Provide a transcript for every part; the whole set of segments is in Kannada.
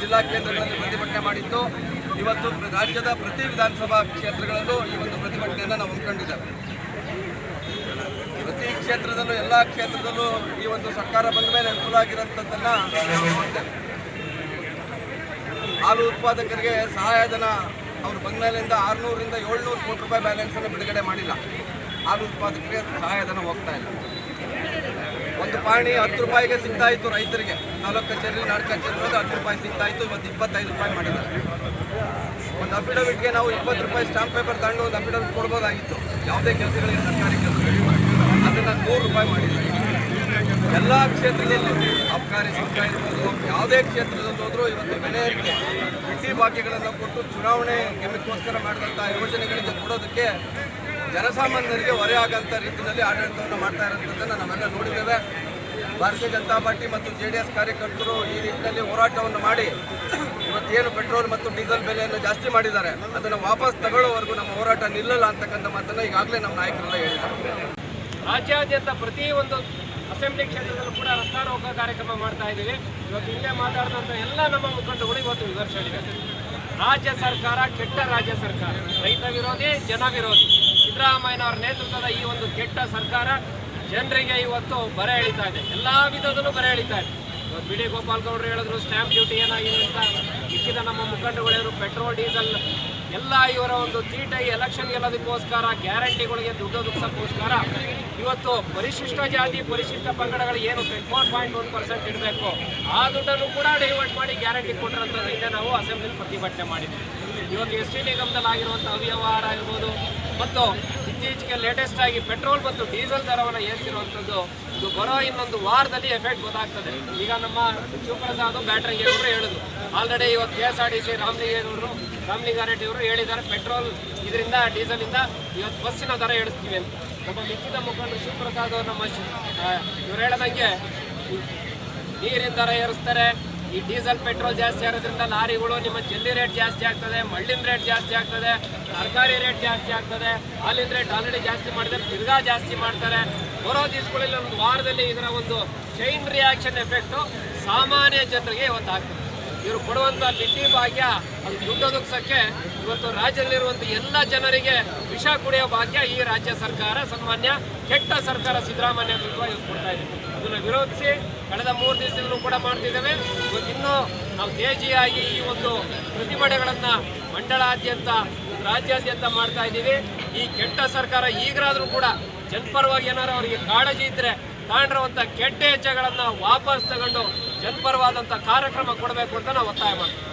ಜಿಲ್ಲಾ ಕೇಂದ್ರಗಳಲ್ಲಿ ಪ್ರತಿಭಟನೆ ಮಾಡಿತ್ತು. ಇವತ್ತು ರಾಜ್ಯದ ಪ್ರತಿ ವಿಧಾನಸಭಾ ಕ್ಷೇತ್ರಗಳಲ್ಲೂ ಈ ಒಂದು ಪ್ರತಿಭಟನೆಯನ್ನು ನಾವು ಹಮ್ಮಿಕೊಂಡಿದ್ದೇವೆ ಪ್ರತಿ ಕ್ಷೇತ್ರದಲ್ಲೂ, ಎಲ್ಲ ಕ್ಷೇತ್ರದಲ್ಲೂ ಈ ಒಂದು ಸರ್ಕಾರ ಬಂದ ಮೇಲೆ ಅನುಕೂಲ ಆಗಿರೋಂಥದ್ದನ್ನು ಹಾಲು ಉತ್ಪಾದಕರಿಗೆ ಸಹಾಯಧನ ಅವರು ಬಂದ ಮೇಲಿಂದ ಆರುನೂರಿಂದ ಏಳ್ನೂರು ಕೋಟಿ ರೂಪಾಯಿ ಬ್ಯಾಲೆನ್ಸನ್ನು ಬಿಡುಗಡೆ ಮಾಡಿಲ್ಲ. ಹಾಲು ಉತ್ಪಾದಕರಿಗೆ ಸಹಾಯಧನ ಹೋಗ್ತಾ ಇಲ್ಲ. ಒಂದು ಪಾಣಿ ಹತ್ತು ರೂಪಾಯಿಗೆ ಸಿಗ್ತಾ ಇತ್ತು ರೈತರಿಗೆ. ತಾಲೂಕು ಕಚೇರಿ ನಾಡು ಕಚೇರಿ ಹತ್ತು ರೂಪಾಯಿ ಸಿಗ್ತಾ ಇತ್ತು ಇವತ್ತು ಇಪ್ಪತ್ತೈದು ರೂಪಾಯಿ ಮಾಡಿದ್ದಾರೆ. ಒಂದು ಅಫಿಡವಿಟ್ಗೆ ನಾವು ಇಪ್ಪತ್ತು ರೂಪಾಯಿ ಸ್ಟಾಂಪ್ ಪೇಪರ್ ತಗೊಂಡು ಒಂದು ಅಫಿಡವಿಟ್ ಕೊಡ್ಬೋದಾಗಿತ್ತು. ಯಾವುದೇ ಕೆಲಸಗಳಿಗೆ ಸರ್ಕಾರಿ ಕೆಲಸಗಳಿಗೆ. ಅದನ್ನು ನೂರು ರೂಪಾಯಿ ಮಾಡಿದ್ದಾರೆ. ಎಲ್ಲ ಕ್ಷೇತ್ರದಲ್ಲೂ, ಅಬ್ಕಾರಿ ಸಿಗ್ತಾ ಇರ್ಬೋದು, ಯಾವುದೇ ಕ್ಷೇತ್ರದಲ್ಲಿ ಹೋದರೂ ಇವತ್ತು ಬೆಲೆ ಬಿಟ್ಟಿ ಬಾಕಿಗಳನ್ನು ಕೊಟ್ಟು ಚುನಾವಣೆ ಗೆಲ್ಲಕ್ಕೋಸ್ಕರ ಮಾಡಿದಂಥ ಯೋಜನೆಗಳಿಗೆ ಕೊಡೋದಕ್ಕೆ ಜನಸಾಮಾನ್ಯರಿಗೆ ಹೊರೆ ಆಗಂಥ ರೀತಿಯಲ್ಲಿ ಆಡಳಿತವನ್ನು ಮಾಡ್ತಾ ಇರೋದನ್ನು ನಾವೆಲ್ಲ ನೋಡಿದ್ದೇವೆ. ಭಾರತೀಯ ಜನತಾ ಪಾರ್ಟಿ ಮತ್ತು ಜೆ ಡಿ ಎಸ್ ಕಾರ್ಯಕರ್ತರು ಈ ನಿಟ್ಟಿನಲ್ಲಿ ಹೋರಾಟವನ್ನು ಮಾಡಿ ಇವತ್ತೇನು ಪೆಟ್ರೋಲ್ ಮತ್ತು ಡೀಸೆಲ್ ಬೆಲೆಯನ್ನು ಜಾಸ್ತಿ ಮಾಡಿದ್ದಾರೆ. ಅದನ್ನು ವಾಪಸ್ ತಗೊಳ್ಳೋವರೆಗೂ ನಮ್ಮ ಹೋರಾಟ ನಿಲ್ಲಲ್ಲ ಅಂತಕ್ಕಂಥ ಮಾತನ್ನು ಈಗಾಗಲೇ ನಮ್ಮ ನಾಯಕರೆಲ್ಲ ಹೇಳಿದ್ದಾರೆ. ರಾಜ್ಯಾದ್ಯಂತ ಪ್ರತಿ ಒಂದು ಅಸೆಂಬ್ಲಿ ಕ್ಷೇತ್ರದಲ್ಲೂ ಕೂಡ ರಸ್ತಾರೋಕ ಕಾರ್ಯಕ್ರಮ ಮಾಡ್ತಾ ಇದ್ದೀವಿ. ಇವತ್ತು ಹಿಂದೆ ಮಾತಾಡಿದಂಥ ಎಲ್ಲ ನಮ್ಮ ಮುಖಂಡರುಗಳು ಇವತ್ತು ವಿಮರ್ಶೆಗಳಿವೆ ರಾಜ್ಯ ಸರ್ಕಾರ, ಕೆಟ್ಟ ರಾಜ್ಯ ಸರ್ಕಾರ. ರೈತ ವಿರೋಧಿ, ಜನ ವಿರೋಧಿ. ಸಿದ್ದರಾಮಯ್ಯನವರ ನೇತೃತ್ವದ ಈ ಒಂದು ಕೆಟ್ಟ ಸರ್ಕಾರ ಜನರಿಗೆ ಇವತ್ತು ಬರೆ ಎಳಿತಾ ಇದೆ. ಎಲ್ಲ ವಿಧದಲ್ಲೂ ಬರೆ ಎಳಿತಾ ಇದೆ. ಇವತ್ತು ಬಿ ಡಿ ಗೋಪಾಲ್ ಗೌಡರು ಹೇಳಿದ್ರು ಸ್ಟ್ಯಾಂಪ್ ಡ್ಯೂಟಿ ಏನಾಗಿದೆ ಅಂತ. ಇಕ್ಕಿದ ನಮ್ಮ ಮುಖಂಡರುಗಳು ಹೇಳಿದ್ರು ಪೆಟ್ರೋಲ್ ಡೀಸೆಲ್ ಎಲ್ಲ ಇವರ ಒಂದು ತೀಟ ಎಲೆಕ್ಷನ್ ಗೆಲ್ಲೋದಕ್ಕೋಸ್ಕರ ಗ್ಯಾರಂಟಿಗಳಿಗೆ ದುಡ್ಡು ಒದಗಿಸೋಕ್ಕೋಸ್ಕರ ಇವತ್ತು ಪರಿಶಿಷ್ಟ ಜಾತಿ, ಪರಿಶಿಷ್ಟ ಪಂಗಡಗಳು ಏನು ಫೋರ್ ಪಾಯಿಂಟ್ ಒನ್ ಪರ್ಸೆಂಟ್ ಇಡಬೇಕು, ಆ ದುಡ್ಡನ್ನು ಕೂಡ ಡೈವರ್ಟ್ ಮಾಡಿ ಗ್ಯಾರಂಟಿ ಕೊಟ್ಟಿರೋಂಥದ್ದು ಹಿಂದೆ ನಾವು ಅಸೆಂಬ್ಲಿಯಲ್ಲಿ ಪ್ರತಿಭಟನೆ ಮಾಡಿದ್ವಿ ಇವತ್ತು ಎಸ್ ಟಿ ನಿಗಮದಲ್ಲಿ ಆಗಿರುವಂಥ ಅವ್ಯವಹಾರ ಇರ್ಬೋದು ಮತ್ತು ಇತ್ತೀಚೆಗೆ ಲೇಟೆಸ್ಟ್ ಆಗಿ ಪೆಟ್ರೋಲ್ ಮತ್ತು ಡೀಸೆಲ್ ದರವನ್ನು ಏರಿಸಿರುವಂಥದ್ದು ಇದು ಬರೋ ಇನ್ನೊಂದು ವಾರದಲ್ಲಿ ಎಫೆಕ್ಟ್ ಗೊತ್ತಾಗ್ತದೆ. ಈಗ ನಮ್ಮ ಶಿವಪ್ರಸಾದ್ ಬ್ಯಾಟ್ರಿಗೇಗೌಡರು ಹೇಳಿದ್ರು ಆಲ್ರೆಡಿ ಇವತ್ತು K S R T C ರಾಮಲಿಂಗೇಗೌಡರು ರಾಮಲಿಂಗಾರೆಡ್ಡಿ ಅವರು ಹೇಳಿದ್ದಾರೆ ಪೆಟ್ರೋಲ್ ಇದರಿಂದ ಡೀಸೆಲಿಂದ ಇವತ್ತು ಬಸ್ಸಿನ ದರ ಇಳಿಸ್ತೀವಿ ಅಂತ. ನಮ್ಮ ಲಿಖಿತ ಮುಖಂಡರು ಶಿವಪ್ರಸಾದ್ ಅವರು ನಮ್ಮ ಇವ್ರು ಹೇಳ್ದಂಗೆ ನೀರಿನ ದರ ಏರಿಸ್ತಾರೆ. ಈ ಡೀಸೆಲ್ ಪೆಟ್ರೋಲ್ ಜಾಸ್ತಿ ಆಗೋದ್ರಿಂದ ಲಾರಿಗಳು ನಿಮ್ಮ ಜಲ್ಲಿ ರೇಟ್ ಜಾಸ್ತಿ ಆಗ್ತದೆ, ಮಳ್ಳಿನ ರೇಟ್ ಜಾಸ್ತಿ ಆಗ್ತದೆ, ತರಕಾರಿ ರೇಟ್ ಜಾಸ್ತಿ ಆಗ್ತದೆ, ಹಾಲಿನ ರೇಟ್ ಆಲ್ರೆಡಿ ಜಾಸ್ತಿ ಮಾಡಿದ್ರೆ ತಿರ್ಗಾ ಜಾಸ್ತಿ ಮಾಡ್ತಾರೆ. ಬರೋ ದಿವಸಗಳಲ್ಲಿ ಒಂದು ವಾರದಲ್ಲಿ ಇದರ ಒಂದು ಚೈನ್ ರಿಯಾಕ್ಷನ್ ಎಫೆಕ್ಟು ಸಾಮಾನ್ಯ ಜನರಿಗೆ ಇವತ್ತು ಆಗ್ತದೆ. ಇವರು ಕೊಡುವಂಥ ಬಿಟ್ಟಿ ಭಾಗ್ಯ, ಅದು ದುಡ್ಡು ಒದಗಿಸೋಕ್ಕೆ ಇವತ್ತು ರಾಜ್ಯದಲ್ಲಿರುವಂಥ ಎಲ್ಲ ಜನರಿಗೆ ವಿಷ ಕುಡಿಯೋ ಭಾಗ್ಯ ಈ ರಾಜ್ಯ ಸರ್ಕಾರ, ಸನ್ಮಾನ್ಯ ಕೆಟ್ಟ ಸರ್ಕಾರ ಸಿದ್ದರಾಮಯ್ಯ ಇವತ್ತು ಕೊಡ್ತಾ ಇದೆ ಅದನ್ನು ವಿರೋಧಿಸಿ ಕಳೆದ ಮೂರು ದಿವಸದಲ್ಲೂ ಕೂಡ ಮಾಡ್ತಿದ್ದೇವೆ. ಇನ್ನೂ ನಾವು ತೇಜಿಯಾಗಿ ಈ ಒಂದು ಪ್ರತಿಭಟನೆಗಳನ್ನು ಮಂಡಳಾದ್ಯಂತ ರಾಜ್ಯಾದ್ಯಂತ ಮಾಡ್ತಾ ಇದ್ದೀವಿ. ಈ ಕೆಟ್ಟ ಸರ್ಕಾರ ಈಗಲಾದರೂ ಕೂಡ ಜನಪರವಾಗಿ ಏನಾರು ಅವರಿಗೆ ಕಾಳಜಿ ಇದ್ದರೆ ತಾಂಡಿರುವಂಥ ಕೆಟ್ಟ ಹೆಜ್ಜೆಗಳನ್ನು ವಾಪಸ್ ತಗೊಂಡು ಜನಪರವಾದಂಥ ಕಾರ್ಯಕ್ರಮ ಕೊಡಬೇಕು ಅಂತ ನಾವು ಒತ್ತಾಯ ಮಾಡ್ತೀವಿ.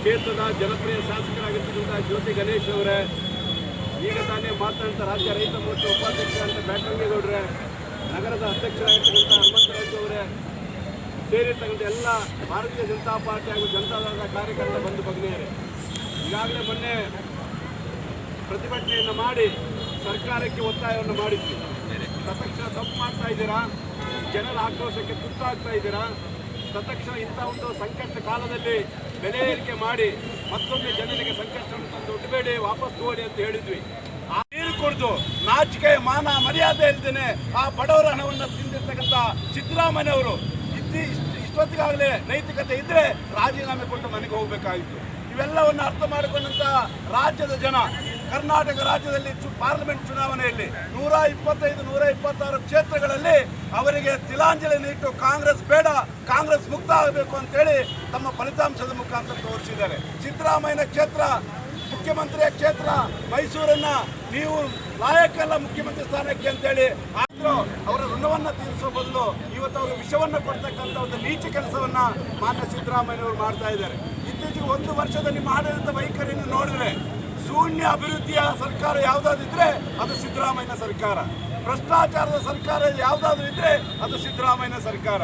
ಕ್ಷೇತ್ರದ ಜನಪ್ರಿಯ ಶಾಸಕರಾಗಿರ್ತಕ್ಕಂಥ ಜ್ಯೋತಿ ಗಣೇಶ್ ಅವರೇ, ಈಗ ತಾನೇ ಮಾತನಾಡ್ತಾ ರಾಜ್ಯ ರೈತ ಮೋರ್ಚಾ ಉಪಾಧ್ಯಕ್ಷರಾದಂಥ ಬ್ಯಾಟರಂಗೇಗೌಡ್ರೆ ನಗರದ ಅಧ್ಯಕ್ಷರಾಗಿರ್ತಕ್ಕಂಥ ಹನುಮಂತರಾಜು ಅವರೇ ಸೇರಿರ್ತಕ್ಕಂಥ ಎಲ್ಲ ಭಾರತೀಯ ಜನತಾ ಪಾರ್ಟಿ ಹಾಗೂ ಜನತಾದಳದ ಕಾರ್ಯಕರ್ತ ಬಂದು ಭಗ್ನಿಯರೇ ಈಗಾಗಲೇ ಮೊನ್ನೆ ಪ್ರತಿಭಟನೆಯನ್ನು ಮಾಡಿ ಸರ್ಕಾರಕ್ಕೆ ಒತ್ತಾಯವನ್ನು ಮಾಡಿದ್ವಿ. ತತ್ಕ್ಷಣ ತಪ್ಪು ಮಾಡ್ತಾ ಇದ್ದೀರಾ? ಜನರ ಆಕ್ರೋಶಕ್ಕೆ ತುತ್ತಾಗ್ತಾ ಇದ್ದೀರಾ? ತತ್ಕ್ಷಣ ಇಂಥ ಒಂದು ಸಂಕಷ್ಟ ಕಾಲದಲ್ಲಿ ಬೆಲೆ ಏರಿಕೆ ಮಾಡಿ ಮತ್ತೊಮ್ಮೆ ಜನರಿಗೆ ಸಂಕಷ್ಟವನ್ನು ತಂದು ಉಡಬೇಡಿ ವಾಪಸ್ ತಗೊಳ್ಳಿ ಅಂತ ಹೇಳಿದ್ವಿ. ಆ ನೀರು ಕುಡಿದು ನಾಚಿಕೆ, ಮಾನ, ಮರ್ಯಾದೆ ಇಲ್ದೇನೆ ಆ ಬಡವರ ಹಣವನ್ನು ತಿಂದಿರ್ತಕ್ಕಂಥ ಸಿದ್ದರಾಮಯ್ಯವರು ಇತ್ತಿ ಇಷ್ಟ್- ಇಷ್ಟೊತ್ತಿಗಾಗಲೇ ನೈತಿಕತೆ ಇದ್ರೆ ರಾಜೀನಾಮೆ ಕೊಟ್ಟು ಮನೆಗೆ ಹೋಗಬೇಕಾಗಿತ್ತು ಇವೆಲ್ಲವನ್ನು ಅರ್ಥ ಮಾಡಿಕೊಂಡಂತಹ ರಾಜ್ಯದ ಜನ, ಕರ್ನಾಟಕ ರಾಜ್ಯದಲ್ಲಿ ಚು- ಪಾರ್ಲಿಮೆಂಟ್ ಚುನಾವಣೆಯಲ್ಲಿ ನೂರ ಇಪ್ಪತ್ತೈದು, ನೂರ ಇಪ್ಪತ್ತಾರು ಕ್ಷೇತ್ರಗಳಲ್ಲಿ ಅವರಿಗೆ ತಿಲಾಂಜಲಿ ಇಟ್ಟು ಕಾಂಗ್ರೆಸ್ ಬೇಡ, ಕಾಂಗ್ರೆಸ್ ಮುಕ್ತ ಆಗಬೇಕು ಅಂತೇಳಿ ತಮ್ಮ ಫಲಿತಾಂಶದ ಮುಖಾಂತರ ತೋರಿಸಿದ್ದಾರೆ. ಸಿದ್ದರಾಮಯ್ಯನ ಕ್ಷೇತ್ರ, ಮುಖ್ಯಮಂತ್ರಿಯ ಕ್ಷೇತ್ರ, ಮೈಸೂರನ್ನ ನೀವು ಲಾಯಕಲ್ಲ ಮುಖ್ಯಮಂತ್ರಿ ಸ್ಥಾನಕ್ಕೆ ಅಂತೇಳಿ ಆದ್ರೂ ಅವರ ಋಣವನ್ನ ತೀರಿಸುವ ಬದಲು ಇವತ್ತು ಅವರು ವಿಷವನ್ನು ಕೊಡ್ತಕ್ಕಂತ ಒಂದು ನೀಚ ಕೆಲಸವನ್ನ ಮಾನ್ಯ ಸಿದ್ದರಾಮಯ್ಯವರು ಮಾಡ್ತಾ ಇದ್ದಾರೆ. ಇತ್ತೀಚೆಗೆ ಒಂದು ವರ್ಷದ ನಿಮ್ಮ ಆಡಳಿತ ವೈಖರಿಯನ್ನು ನೋಡಿದ್ರೆ ಶೂನ್ಯ ಅಭಿವೃದ್ಧಿಯ ಸರ್ಕಾರ ಯಾವುದಾದಿದ್ರೆ ಅದು ಸಿದ್ದರಾಮಯ್ಯ ಸರ್ಕಾರ. ಭ್ರಷ್ಟಾಚಾರದ ಸರ್ಕಾರ ಯಾವುದಾದ್ರೂ ಇದ್ರೆ ಅದು ಸಿದ್ದರಾಮಯ್ಯ ಸರ್ಕಾರ.